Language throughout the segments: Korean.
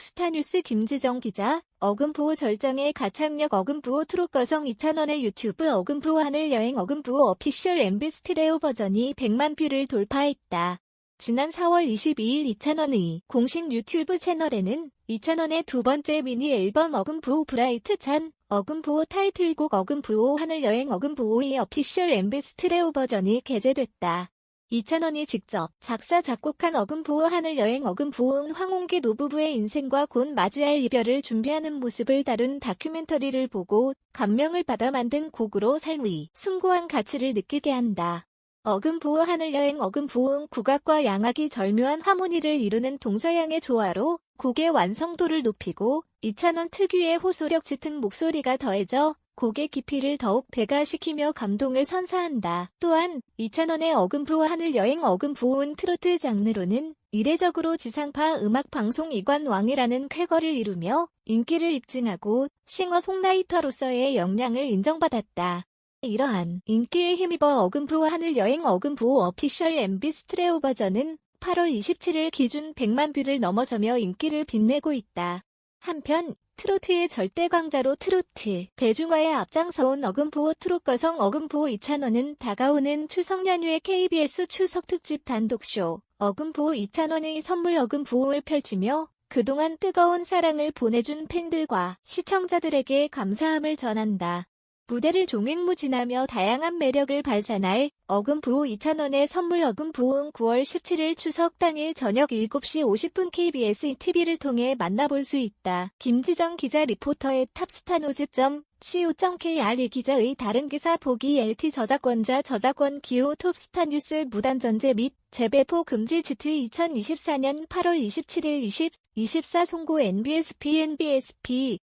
톱스타뉴스 김지정 기자, 어금부호 절정의 가창력 어금부호 트롯 거성 2,000원의 유튜브 어금부호 하늘여행 어금부호 어피셜 MB 스트레오 버전이 100만 뷰를 돌파했다. 지난 4월 22일 2,000원의 공식 유튜브 채널에는 2,000원의 두 번째 미니 앨범 어금부호 브라이트 찬, 어금부호 타이틀곡 어금부호 하늘여행 어금부호의 어피셜 MB 스트레오 버전이 게재됐다. 2,000원이 직접 작사 작곡한 어금부호 하늘 여행 어금부호은 황홍기 노부부의 인생과 곧 맞이할 이별을 준비하는 모습을 다룬 다큐멘터리를 보고 감명을 받아 만든 곡으로 삶의 숭고한 가치를 느끼게 한다. 어금부호 하늘 여행 어금부호은 국악과 양악이 절묘한 하모니를 이루는 동서양의 조화로 곡의 완성도를 높이고 2,000원 특유의 호소력 짙은 목소리가 더해져 곡의 깊이를 더욱 배가시키며 감동을 선사한다. 또한 2,000원의 어금부호 하늘여행 어금부호은 트로트 장르로는 이례적으로 지상파 음악방송 이관 왕이라는 쾌거를 이루며 인기를 입증하고 싱어송라이터로서의 역량을 인정받았다. 이러한 인기에 힘입어 어금부호 하늘여행 어금부호 어피셜 MB 스트레오 버전은 8월 27일 기준 100만 뷰를 넘어서며 인기를 빛내고 있다. 한편 트로트의 절대 강자로 트로트 대중화에 앞장서온 어금부호 트롯거성 어금부호 이찬원은 다가오는 추석 연휴의 KBS 추석 특집 단독쇼 어금부호 이찬원의 선물 어금부호를 펼치며 그동안 뜨거운 사랑을 보내준 팬들과 시청자들에게 감사함을 전한다. 무대를 종횡무진하며 다양한 매력을 발산할 어금부호 2,000원의 선물 어금부호는 9월 17일 추석 당일 저녁 7시 50분 KBS TV를 통해 만나볼 수 있다. 김지정 기자 리포터의 탑스타노즈점 co.kr 이 기자의 다른 기사 보기 LT 저작권자 저작권 기호 톱스타 뉴스 무단 전제 및 재배포 금지 지트 2024년 8월 27일 20, 24 송고 NBSP NBSP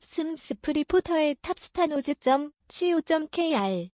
슴 스프리포터의 탑스타노즈점 co.kr